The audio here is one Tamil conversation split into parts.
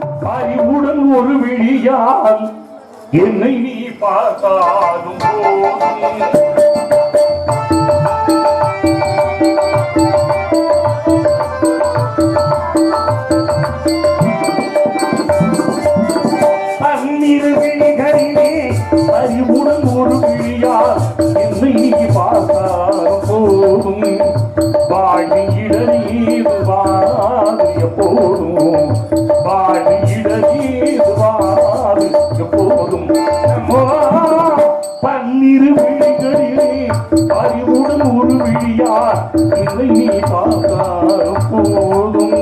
அறிவுடன் ஒரு விழியால் என்னை நீ பார்த்தாலும் பன்னிரு விழிகளிலே அறிவுடன் ஒரு விழியால் என்னை நீ பார்த்தாலும் போதும். வாழி இடநீது வாது எப்போதும் வாழி இடநீது எப்போதும் பன்னிரு விழிகளிலே அறிவுடன் ஒரு விழியால் என்னை நீ பார்த்தாலும் போதும்.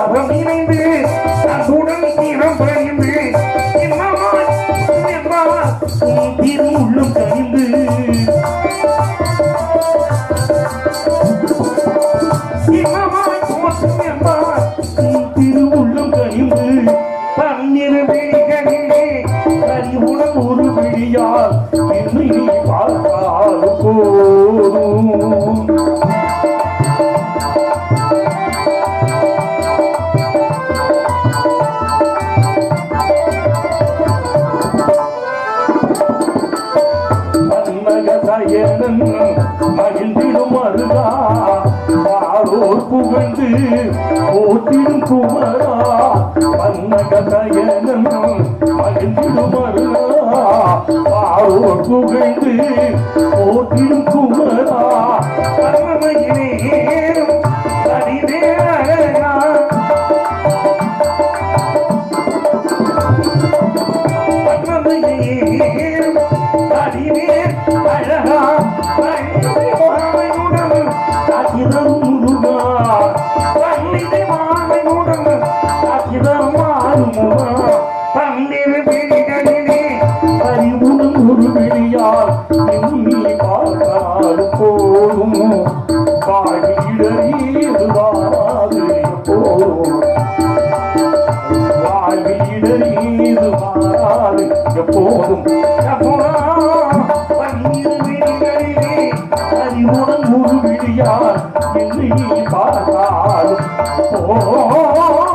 சிறப்பறிவு உன்னிரு பரமிறைந்து அன்புடன் சிறப்பறிவு என்னமாய் என்னமாய் உன் திருவுள்ளும் கனிந்து இனமாய் போற்றும் என்பார் உன் திருவுள்ளம் கனிந்து பன்னிரு விழிகளிலே அறிவுடன் ஒரு விழியால் என்னை நீ பார்த்தால் போதும் மன்னகதயனன் மகிழ்ந்திடும் அருகா பாரோர் புகழ்ந்து போற்றிடும் குமரா. மன்னகதயனன் மகிழ்ந்திடும் அருகா பாரோர் புகழ்ந்து போற்றிடும் குமரா அம்மா பன்னிரு பிடிகளிலே அறிவுடன் ஒரு வெளியால் எண்ணி பார்த்தால் போதும் வாழ்விடறியது போதும் வாழ்விடறியது மாறாது எப்போதும் பன்னிரு பிடிகளிலே அறிவுடன் ஒரு வெளியால் எண்ணி பார்த்தால் போதும்.